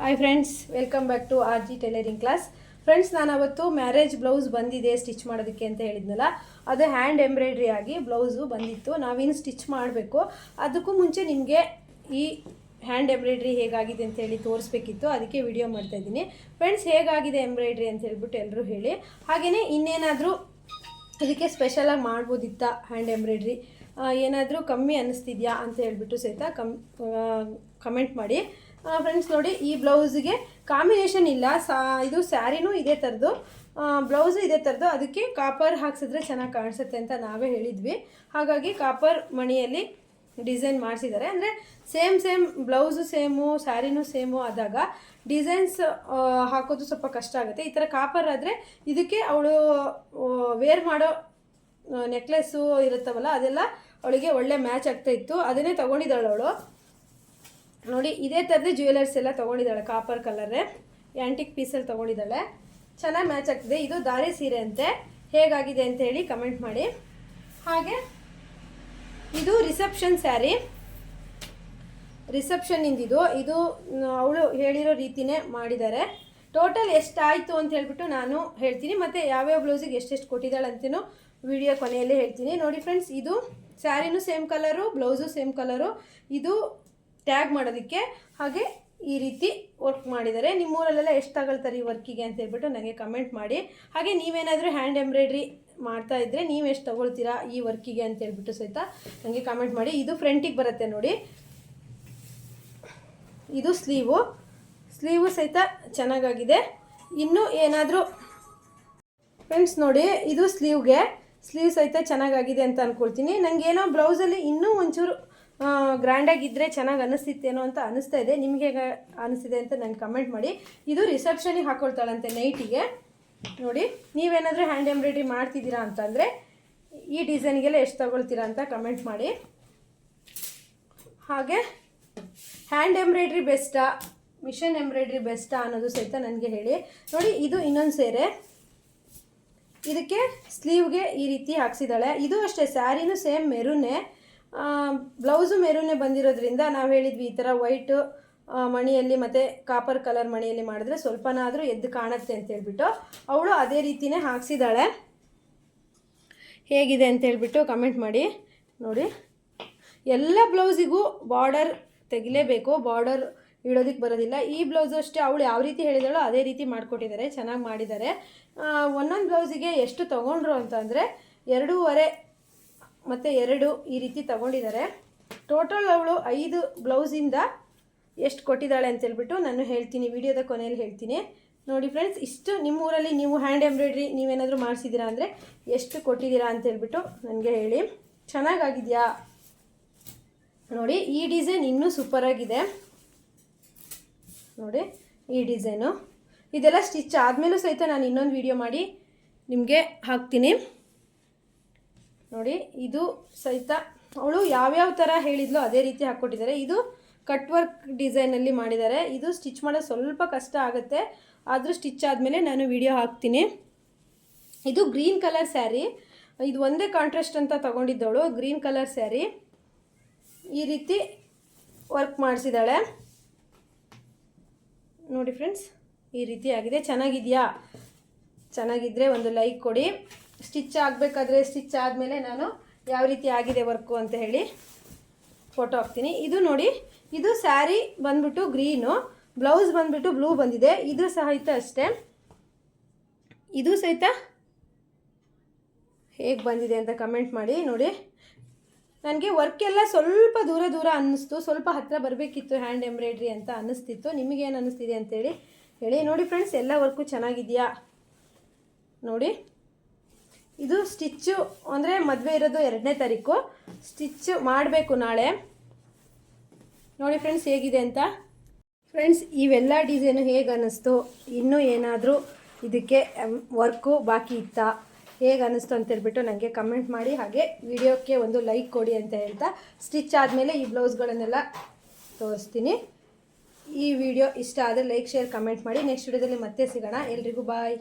Hi friends welcome back to R G tailoring class friends ನಾನು ಅವತ್ತು marriage blouse ಬಂದಿದೆ stitch ಮಾಡೋದಕ್ಕೆ ಅಂತ ಹೇಳಿದ್ನಲ್ಲ. ಅದು ಹ್ಯಾಂಡ್ ಎಂಬ್ರಾಯ್ಡ್ರಿ ಆಗಿ ಬ್ಲೌಸು ಬಂದಿತ್ತು. ನಾವೇನು ಸ್ಟಿಚ್ ಮಾಡಬೇಕು? ಅದಕ್ಕೂ ಮುಂಚೆ ನಿಮಗೆ ಈ ಹ್ಯಾಂಡ್ ಎಂಬ್ರಾಯ್ಡ್ರಿ ಹೇಗಾಗಿದೆ ಅಂತ ಹೇಳಿ ತೋರಿಸ್ಬೇಕಿತ್ತು. ಅದಕ್ಕೆ ವಿಡಿಯೋ ಮಾಡ್ತಾ ಇದ್ದೀನಿ. ಫ್ರೆಂಡ್ಸ್ ಹೇಗಾಗಿದೆ ಎಂಬ್ರಾಯ್ಡ್ರಿ ಅಂತ ಹೇಳ್ಬಿಟ್ಟು ಎಲ್ಲರೂ ಹೇಳಿ. ಹಾಗೆಯೇ ಇನ್ನೇನಾದರೂ ಇದಕ್ಕೆ ಸ್ಪೆಷಲಾಗಿ ಮಾಡ್ಬೋದಿತ್ತ ಹ್ಯಾಂಡ್ ಎಂಬ್ರಾಯ್ಡ್ರಿ ಏನಾದರೂ ಕಮ್ಮಿ ಅನ್ನಿಸ್ತಿದ್ಯಾ ಅಂತ ಹೇಳ್ಬಿಟ್ಟು ಸಹಿತ ಕಮ್ ಕಮೆಂಟ್ ಮಾಡಿ. ಫ್ರೆಂಡ್ಸ್ ನೋಡಿ, ಈ ಬ್ಲೌಸ್ಗೆ ಕಾಂಬಿನೇಷನ್ ಇಲ್ಲ. ಸಾ, ಇದು ಸ್ಯಾರಿನೂ ಇದೇ ಥರದ್ದು. ಬ್ಲೌಸು ಇದೇ ಥರದ್ದು. ಅದಕ್ಕೆ ಕಾಪರ್ ಹಾಕ್ಸಿದ್ರೆ ಚೆನ್ನಾಗಿ ಕಾಣಿಸುತ್ತೆ ಅಂತ ನಾವೇ ಹೇಳಿದ್ವಿ. ಹಾಗಾಗಿ ಕಾಪರ್ ಮಣಿಯಲ್ಲಿ ಡಿಸೈನ್ ಮಾಡಿಸಿದ್ದಾರೆ. ಅಂದರೆ ಸೇಮ್ ಸೇಮ್ ಬ್ಲೌಸು ಸೇಮು, ಸ್ಯಾರಿನೂ ಸೇಮು ಆದಾಗ ಡಿಸೈನ್ಸ್ ಹಾಕೋದು ಸ್ವಲ್ಪ ಕಷ್ಟ ಆಗುತ್ತೆ. ಈ ಥರ ಕಾಪರ್ ಆದರೆ ಇದಕ್ಕೆ ಅವಳು ವೇರ್ ಮಾಡೋ ನೆಕ್ಲೆಸ್ಸು ಇರುತ್ತವಲ್ಲ, ಅದೆಲ್ಲ ಅವಳಿಗೆ ಒಳ್ಳೆ ಮ್ಯಾಚ್ ಆಗ್ತಾ ಇತ್ತು. ಅದನ್ನೇ ತೊಗೊಂಡಿದ್ದಾಳೆ ಅವಳು. ನೋಡಿ, ಇದೇ ಥರದ ಜ್ಯುವೆಲರ್ಸ್ ಎಲ್ಲ ತೊಗೊಂಡಿದ್ದಾಳೆ ಕಾಪರ್ ಕಲರೇ ಆ್ಯಂಟಿಕ್ ಪೀಸಲ್ಲಿ ತೊಗೊಂಡಿದ್ದಾಳೆ. ಚೆನ್ನಾಗಿ ಮ್ಯಾಚ್ ಆಗ್ತಿದೆ. ಇದು ದಾರಿ ಸೀರೆ ಅಂತೆ. ಹೇಗಾಗಿದೆ ಅಂತ ಹೇಳಿ ಕಮೆಂಟ್ ಮಾಡಿ. ಹಾಗೆ, ಇದು ರಿಸೆಪ್ಷನ್ ಸ್ಯಾರಿ ರಿಸೆಪ್ಷನ್ ಇಂದಿದು ಇದು. ಅವಳು ಹೇಳಿರೋ ರೀತಿನೇ ಮಾಡಿದ್ದಾರೆ. ಟೋಟಲ್ ಎಷ್ಟಾಯಿತು ಅಂತ ಹೇಳ್ಬಿಟ್ಟು ನಾನು ಹೇಳ್ತೀನಿ. ಮತ್ತು ಯಾವ್ಯಾವ ಬ್ಲೌಸಿಗೆ ಎಷ್ಟೆಷ್ಟು ಕೊಟ್ಟಿದ್ದಾಳೆ ಅಂತಲೂ ವಿಡಿಯೋ ಕೊನೆಯಲ್ಲಿ ಹೇಳ್ತೀನಿ. ನೋಡಿ ಫ್ರೆಂಡ್ಸ್ ಇದು ಸ್ಯಾರಿನೂ same colour, blouse same colour. ಇದು ಟ್ಯಾಗ್ ಮಾಡೋದಕ್ಕೆ ಹಾಗೆ ಈ ರೀತಿ ವರ್ಕ್ ಮಾಡಿದ್ದಾರೆ. ನಿಮ್ಮೂರಲ್ಲೆಲ್ಲ ಎಷ್ಟು ತಗೊಳ್ತಾರೆ ಈ ವರ್ಕಿಗೆ ಅಂತ ಹೇಳ್ಬಿಟ್ಟು ನನಗೆ ಕಮೆಂಟ್ ಮಾಡಿ. ಹಾಗೆ ನೀವೇನಾದರೂ ಹ್ಯಾಂಡ್ ಎಂಬ್ರಾಯ್ಡ್ರಿ ಮಾಡ್ತಾ ಇದ್ದರೆ ನೀವು ಎಷ್ಟು ತೊಗೊಳ್ತೀರಾ ಈ ವರ್ಕಿಗೆ ಅಂತ ಹೇಳ್ಬಿಟ್ಟು ಸಹಿತ ನನಗೆ ಕಮೆಂಟ್ ಮಾಡಿ. ಇದು ಫ್ರಂಟಿಗೆ ಬರುತ್ತೆ ನೋಡಿ. ಇದು ಸ್ಲೀವು. ಸ್ಲೀವು ಸಹಿತ ಚೆನ್ನಾಗಾಗಿದೆ. ಇನ್ನೂ ಏನಾದರೂ ಫ್ರೆಂಡ್ಸ್ ನೋಡಿ, ಇದು ಸ್ಲೀವ್ಗೆ ಸ್ಲೀವ್ ಐತೆ, ಚೆನ್ನಾಗಾಗಿದೆ ಅಂತ ಅಂದ್ಕೊಳ್ತೀನಿ ನನಗೇನೋ ಬ್ಲೌಸಲ್ಲಿ ಇನ್ನೂ ಒಂಚೂರು ಗ್ರ್ಯಾಂಡಾಗಿದ್ದರೆ ಚೆನ್ನಾಗಿ ಅನ್ನಿಸ್ತಿತ್ತೇನೋ ಅಂತ ಅನಿಸ್ತಾ ಇದೆ. ನಿಮಗೆ ಹೇಗೆ ಅನಿಸ್ತಿದೆ ಅಂತ ನನಗೆ ಕಮೆಂಟ್ ಮಾಡಿ. ಇದು ರಿಸೆಪ್ಷನಿಗೆ ಹಾಕ್ಕೊಳ್ತಾಳಂತೆ ನೈಟಿಗೆ ನೋಡಿ, ನೀವೇನಾದರೂ ಹ್ಯಾಂಡ್ ಎಂಬ್ರಾಯ್ಡ್ರಿ ಮಾಡ್ತಿದ್ದೀರಾ ಅಂತಂದರೆ, ಈ ಡಿಸೈನ್ಗೆಲ್ಲ ಎಷ್ಟು ತಗೊಳ್ತೀರಾ ಅಂತ ಕಮೆಂಟ್ ಮಾಡಿ. ಹಾಗೆ ಹ್ಯಾಂಡ್ ಎಂಬ್ರಾಯ್ಡ್ರಿ ಬೆಸ್ಟಾ ಮಿಷನ್ ಎಂಬ್ರಾಯ್ಡ್ರಿ ಬೆಸ್ಟಾ ಅನ್ನೋದು ಸಹಿತ ನನಗೆ ಹೇಳಿ. ನೋಡಿ, ಇದು ಇನ್ನೊಂದು ಸೇರೆ. ಇದಕ್ಕೆ ಸ್ಲೀವ್ಗೆ ಈ ರೀತಿ ಹಾಕ್ಸಿದ್ದಾಳೆ. ಇದು ಅಷ್ಟೇ, ಸ್ಯಾರಿನೂ ಸೇಮ್ ಮೆರೂನೇ. ಬ್ಲೌಸು ಮೆರೂನೇ ಬಂದಿರೋದ್ರಿಂದ ನಾವು ಹೇಳಿದ್ವಿ ಈ ಥರ ವೈಟು ಮಣಿಯಲ್ಲಿ ಮತ್ತು ಕಾಪರ್ ಕಲರ್ ಮಣಿಯಲ್ಲಿ ಮಾಡಿದ್ರೆ ಸ್ವಲ್ಪನಾದರೂ ಎದ್ದು ಕಾಣುತ್ತೆ ಅಂತ ಹೇಳ್ಬಿಟ್ಟು ಅವಳು ಅದೇ ರೀತಿಯೇ ಹಾಕ್ಸಿದ್ದಾಳೆ. ಹೇಗಿದೆ ಅಂತ ಹೇಳ್ಬಿಟ್ಟು ಕಮೆಂಟ್ ಮಾಡಿ. ನೋಡಿ, ಎಲ್ಲ ಬ್ಲೌಸಿಗೂ ಬಾರ್ಡರ್ ತೆಗಿಲೇಬೇಕು. ಬಾರ್ಡರ್ ಇಡೋದಕ್ಕೆ ಬರೋದಿಲ್ಲ. ಈ ಬ್ಲೌಸು ಅಷ್ಟೇ ಅವಳು ಯಾವ ರೀತಿ ಹೇಳಿದಾಳೋ ಅದೇ ರೀತಿ ಮಾಡಿಕೊಟ್ಟಿದ್ದಾರೆ, ಚೆನ್ನಾಗಿ ಮಾಡಿದ್ದಾರೆ. ಒಂದೊಂದು ಬ್ಲೌಸಿಗೆ ಎಷ್ಟು ತೊಗೊಂಡ್ರು ಅಂತಂದರೆ ಎರಡೂವರೆ ಮತ್ತು ಎರಡು ಈ ರೀತಿ ತಗೊಂಡಿದ್ದಾರೆ. ಟೋಟಲ್ ಅವಳು ಐದು ಬ್ಲೌಸಿಂದ ಎಷ್ಟು ಕೊಟ್ಟಿದ್ದಾಳೆ ಅಂತೇಳ್ಬಿಟ್ಟು ನಾನು ಹೇಳ್ತೀನಿ, ವಿಡಿಯೋದ ಕೊನೆಯಲ್ಲಿ ಹೇಳ್ತೀನಿ. ನೋಡಿ ಫ್ರೆಂಡ್ಸ್ ಇಷ್ಟು ನಿಮ್ಮ ಊರಲ್ಲಿ ನೀವು ಹ್ಯಾಂಡ್ ಎಂಬ್ರಾಯ್ಡ್ರಿ ನೀವೇನಾದರೂ ಮಾಡಿಸಿದ್ದೀರಾ ಅಂದರೆ ಎಷ್ಟು ಕೊಟ್ಟಿದ್ದೀರಾ ಅಂತೇಳ್ಬಿಟ್ಟು ನನಗೆ ಹೇಳಿ. ಚೆನ್ನಾಗಾಗಿದೆಯಾ? ನೋಡಿ, ಈ ಡಿಸೈನ್ ಇನ್ನೂ ಸೂಪರಾಗಿದೆ ನೋಡಿ ಈ ಡಿಸೈನು. ಇದೆಲ್ಲ ಸ್ಟಿಚ್ ಆದಮೇಲೂ ಸಹಿತ ನಾನು ಇನ್ನೊಂದು ವಿಡಿಯೋ ಮಾಡಿ ನಿಮಗೆ ಹಾಕ್ತೀನಿ. ನೋಡಿ, ಇದು ಸಹಿತ ಅವಳು ಯಾವ್ಯಾವ ಥರ ಹೇಳಿದ್ಲೋ ಅದೇ ರೀತಿ ಹಾಕ್ಕೊಟ್ಟಿದ್ದಾರೆ. ಇದು ಕಟ್ ವರ್ಕ್ ಡಿಸೈನಲ್ಲಿ ಮಾಡಿದ್ದಾರೆ. ಇದು ಸ್ಟಿಚ್ ಮಾಡೋದು ಸ್ವಲ್ಪ ಕಷ್ಟ ಆಗುತ್ತೆ. ಆದರೂ ಸ್ಟಿಚ್ ಆದಮೇಲೆ ನಾನು ವಿಡಿಯೋ ಹಾಕ್ತೀನಿ. ಇದು ಗ್ರೀನ್ ಕಲರ್ ಸ್ಯಾರಿ ಇದು ಒಂದೇ ಕಾಂಟ್ರಾಸ್ಟ್ ಅಂತ ತೊಗೊಂಡಿದ್ದವಳು ಗ್ರೀನ್ ಕಲರ್ ಸ್ಯಾರಿ ಈ ರೀತಿ ವರ್ಕ್ ಮಾಡಿಸಿದ್ದಾಳೆ. ನೋಡಿ ಫ್ರೆಂಡ್ಸ್ ಈ ರೀತಿ ಆಗಿದೆ. ಚೆನ್ನಾಗಿದೆಯಾ? ಚೆನ್ನಾಗಿದ್ದರೆ ಒಂದು ಲೈಕ್ ಕೊಡಿ. ಸ್ಟಿಚ್ ಆಗಬೇಕಾದ್ರೆ ಸ್ಟಿಚ್ ಆದಮೇಲೆ ನಾನು ಯಾವ ರೀತಿ ಆಗಿದೆ ವರ್ಕು ಅಂತ ಹೇಳಿ ಫೋಟೋ ಹಾಕ್ತೀನಿ. ಇದು ನೋಡಿ, ಇದು ಸ್ಯಾರಿ ಬಂದ್ಬಿಟ್ಟು ಗ್ರೀನು ಬ್ಲೌಸ್ ಬಂದ್ಬಿಟ್ಟು ಬ್ಲೂ ಬಂದಿದೆ. ಇದು ಸಹಿತ ಅಷ್ಟೇ. ಇದು ಸಹಿತ ಹೇಗೆ ಬಂದಿದೆ ಅಂತ ಕಮೆಂಟ್ ಮಾಡಿ. ನೋಡಿ ನನಗೆ ವರ್ಕ್ ಎಲ್ಲ ಸ್ವಲ್ಪ ದೂರ ದೂರ ಅನ್ನಿಸ್ತು. ಸ್ವಲ್ಪ ಹತ್ತಿರ ಬರಬೇಕಿತ್ತು ಹ್ಯಾಂಡ್ ಎಂಬ್ರಾಯ್ಡ್ರಿ ಅಂತ ಅನ್ನಿಸ್ತಿತ್ತು. ನಿಮಗೇನು ಅನ್ನಿಸ್ತಿದೆ ಅಂತೇಳಿ ಹೇಳಿ ನೋಡಿ ಫ್ರೆಂಡ್ಸ್ ಎಲ್ಲ ವರ್ಕು ಚೆನ್ನಾಗಿದೆಯಾ? ನೋಡಿ. ಇದು ಸ್ಟಿಚ್ಚು ಅಂದರೆ ಮದುವೆ ಇರೋದು ಎರಡನೇ ತಾರೀಕು. ಸ್ಟಿಚ್ ಮಾಡಬೇಕು ನಾಳೆ. ನೋಡಿ ಫ್ರೆಂಡ್ಸ್ ಹೇಗಿದೆ ಅಂತ. ಫ್ರೆಂಡ್ಸ್ ಇವೆಲ್ಲ ಡಿಸೈನು ಹೇಗೆ ಅನ್ನಿಸ್ತು? ಇನ್ನೂ ಏನಾದರೂ ಇದಕ್ಕೆ ವರ್ಕು ಬಾಕಿ ಇತ್ತಾ? ಹೇಗೆ ಅನ್ನಿಸ್ತು ಅಂತ ಹೇಳ್ಬಿಟ್ಟು ನನಗೆ ಕಮೆಂಟ್ ಮಾಡಿ, ಹಾಗೆ ವಿಡಿಯೋಕ್ಕೆ ಒಂದು ಲೈಕ್ ಕೊಡಿ ಅಂತ ಹೇಳ್ತಾ ಸ್ಟಿಚ್ ಆದಮೇಲೆ ಈ ಬ್ಲೌಸ್ಗಳನ್ನೆಲ್ಲ ತೋರಿಸ್ತೀನಿ. ಈ ವಿಡಿಯೋ ಇಷ್ಟ ಆದರೆ ಲೈಕ್ ಶೇರ್ ಕಮೆಂಟ್ ಮಾಡಿ. ನೆಕ್ಸ್ಟ್ ವಿಡಿಯೋದಲ್ಲಿ ಮತ್ತೆ ಸಿಗೋಣ. ಎಲ್ರಿಗೂ ಬಾಯ್